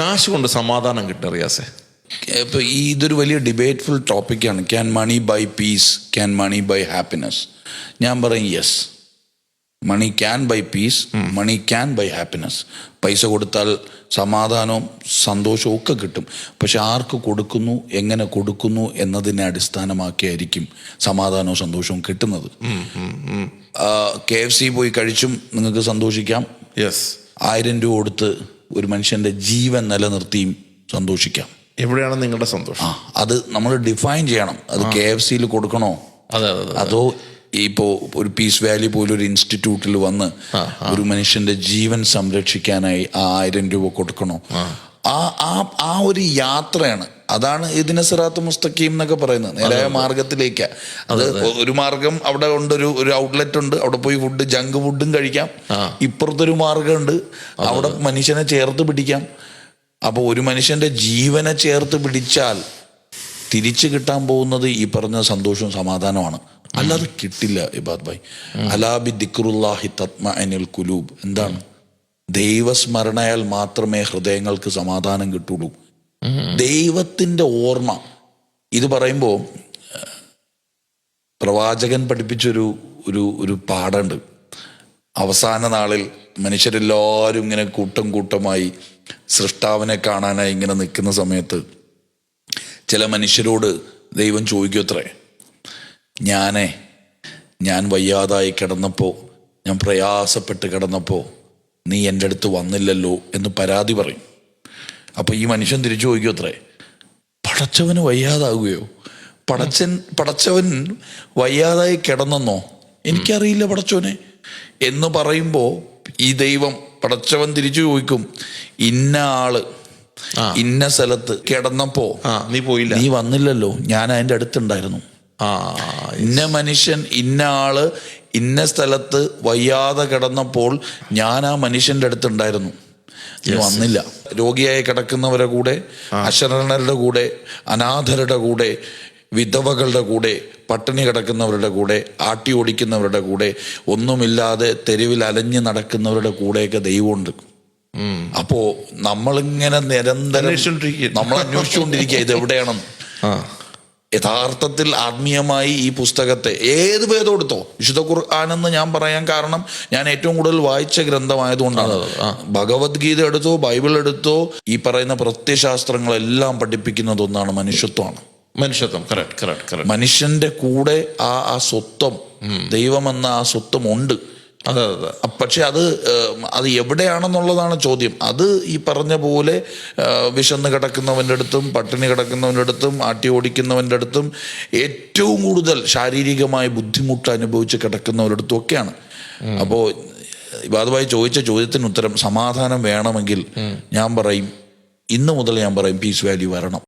കാശ് കൊണ്ട് സമാധാനം കിട്ടും റിയാസെ ഇപ്പോൾ ഈ ഇതൊരു വലിയ ഡിബേറ്റ്ഫുൾ ടോപ്പിക്കാണ് can money buy peace can money buy happiness ഞാൻ പറയും yes money can buy peace money can buy happiness പൈസ കൊടുത്താൽ സമാധാനവും സന്തോഷവും ഒക്കെ കിട്ടും. പക്ഷെ ആർക്ക് കൊടുക്കുന്നു എങ്ങനെ കൊടുക്കുന്നു എന്നതിനെ അടിസ്ഥാനമാക്കിയായിരിക്കും സമാധാനവും സന്തോഷവും കിട്ടുന്നത്. കെ എഫ് സി പോയി കഴിച്ചും നിങ്ങൾക്ക് സന്തോഷിക്കാം. യെസ് ആയിരം രൂപ കൊടുത്ത് ഒരു മനുഷ്യന്റെ ജീവൻ നിലനിർത്തിയും സന്തോഷിക്കാം. എവിടെയാണ് നിങ്ങളുടെ ആ സന്തോഷം അത് നമ്മൾ ഡിഫൈൻ ചെയ്യണം. അത് കെ എഫ് സിയിൽ കൊടുക്കണോ? അതെ അതെ അതെ. അതോ ഇപ്പോ ഒരു പീസ് വാലി പോലെ ഒരു ഇൻസ്റ്റിറ്റ്യൂട്ടിൽ വന്ന് ഒരു മനുഷ്യന്റെ ജീവൻ സംരക്ഷിക്കാനായി ആ ആയിരം രൂപ കൊടുക്കണോ? ആ ആ ആ ഒരു യാത്രയാണ് അതാണ് ഇതിനെ സിറാത്ത് മുസ്തഖീം എന്നൊക്കെ പറയുന്നത്. നേരായ മാർഗത്തിലേക്ക്. അത് ഒരു മാർഗം അവിടെ ഉണ്ട് ഒരു ഒരു ഔട്ട്ലെറ്റ് ഉണ്ട്. അവിടെ പോയി ഫുഡ് ജങ്ക് ഫുഡും കഴിക്കാം. ഇപ്പുറത്തൊരു മാർഗമുണ്ട്. അവിടെ മനുഷ്യനെ ചേർത്ത് പിടിക്കാം. അപ്പോൾ ഒരു മനുഷ്യന്റെ ജീവനെ ചേർത്ത് പിടിച്ചാൽ തിരിച്ചു കിട്ടാൻ പോകുന്നത് ഈ പറഞ്ഞ സന്തോഷവും സമാധാനമാണ് അല്ലാതെ കിട്ടില്ല ഇബാദ് ഭായ്. അലാബി ദിക്റുല്ലാഹി തത്മ അനിൽ കുലൂബ് എന്താണ്? ദൈവസ്മരണയാൽ മാത്രമേ ഹൃദയങ്ങൾക്ക് സമാധാനം കിട്ടുള്ളൂ. ദൈവത്തിന്റെ ഓർമ്മ. ഇത് പറയുമ്പോൾ പ്രവാചകൻ പഠിപ്പിച്ചൊരു ഒരു ഒരു പാഠമുണ്ട്. അവസാന നാളിൽ മനുഷ്യരെല്ലാവരും ഇങ്ങനെ കൂട്ടം കൂട്ടമായി സൃഷ്ടാവിനെ കാണാനായി ഇങ്ങനെ നിൽക്കുന്ന സമയത്ത് ചില മനുഷ്യരോട് ദൈവം ചോദിക്കത്രേ ഞാനേ ഞാൻ വയ്യാതായി കിടന്നപ്പോൾ ഞാൻ പ്രയാസപ്പെട്ട് കിടന്നപ്പോൾ നീ എന്റെ അടുത്ത് വന്നില്ലല്ലോ എന്ന് പരാതി പറയും. അപ്പോൾ ഈ മനുഷ്യൻ തിരിച്ചു ചോദിക്കത്രേ പടച്ചവന് വയ്യാതാകുകയോ? പടച്ചൻ പടച്ചവൻ വയ്യാതായി കിടന്നെന്നോ? എനിക്കറിയില്ല പടച്ചവനെ. എന്ന് പറയുമ്പോൾ ഈ ദൈവം പടച്ചവൻ തിരിച്ചു ചോദിക്കും ഇന്ന ആൾ ഇന്ന സ്ഥലത്ത് കിടന്നപ്പോ നീ പോയില്ല. നീ വന്നില്ലല്ലോ. ഞാൻ അതിന്റെ അടുത്തുണ്ടായിരുന്നു. ആ ഇന്ന മനുഷ്യൻ ഇന്ന ആൾ ഇന്ന സ്ഥലത്ത് വയ്യാതെ കിടന്നപ്പോൾ ഞാൻ ആ മനുഷ്യന്റെ അടുത്തുണ്ടായിരുന്നു. നീ വന്നില്ല. രോഗിയായി കിടക്കുന്നവരുടെ കൂടെ അശരണരുടെ കൂടെ അനാഥരുടെ കൂടെ വിധവകളുടെ കൂടെ പട്ടിണി കിടക്കുന്നവരുടെ കൂടെ ആട്ടി ഓടിക്കുന്നവരുടെ കൂടെ ഒന്നുമില്ലാതെ തെരുവിൽ അലഞ്ഞു നടക്കുന്നവരുടെ കൂടെയൊക്കെ ദൈവമുണ്ട്. അപ്പോ നമ്മളിങ്ങനെ നിരന്തരം നമ്മൾ അന്വേഷിച്ചുകൊണ്ടിരിക്കുക ഇത് എവിടെയാണെന്ന്. യഥാർത്ഥത്തിൽ ആത്മീയമായി ഈ പുസ്തകത്തെ ഏത് ഭേദം എടുത്തോ? വിശുദ്ധ ഖുർആാനെന്ന് ഞാൻ പറയാൻ കാരണം ഞാൻ ഏറ്റവും കൂടുതൽ വായിച്ച ഗ്രന്ഥമായതുകൊണ്ടാണ്. ഭഗവത്ഗീത എടുത്തോ ബൈബിൾ എടുത്തോ ഈ പറയുന്ന പ്രത്യശാസ്ത്രങ്ങളെല്ലാം പഠിപ്പിക്കുന്നത് ഒന്നാണ് മനുഷ്യത്വമാണ്. മനുഷ്യത്വം. കറക്റ്റ് കറക്റ്റ് മനുഷ്യന്റെ കൂടെ ആ ആ സ്വത്വം ദൈവമെന്ന ആ സ്വത്വം ഉണ്ട് അതെ അതെ പക്ഷെ അത് അത് എവിടെയാണെന്നുള്ളതാണ് ചോദ്യം. അത് ഈ പറഞ്ഞ പോലെ വിശന്ന് കിടക്കുന്നവന്റെ അടുത്തും പട്ടിണി കിടക്കുന്നവന്റെ അടുത്തും ആട്ടി ഓടിക്കുന്നവന്റെ അടുത്തും ഏറ്റവും കൂടുതൽ ശാരീരികമായി ബുദ്ധിമുട്ട് അനുഭവിച്ച് കിടക്കുന്നവരുടെ അടുത്തും ഒക്കെയാണ് അപ്പോൾ ഇവാദമായി ചോദിച്ച ചോദ്യത്തിന് ഉത്തരം സമാധാനം വേണമെങ്കിൽ ഞാൻ പറയും ഇന്ന് മുതൽ ഞാൻ പറയും പീസ് വാല്യൂ വരണം.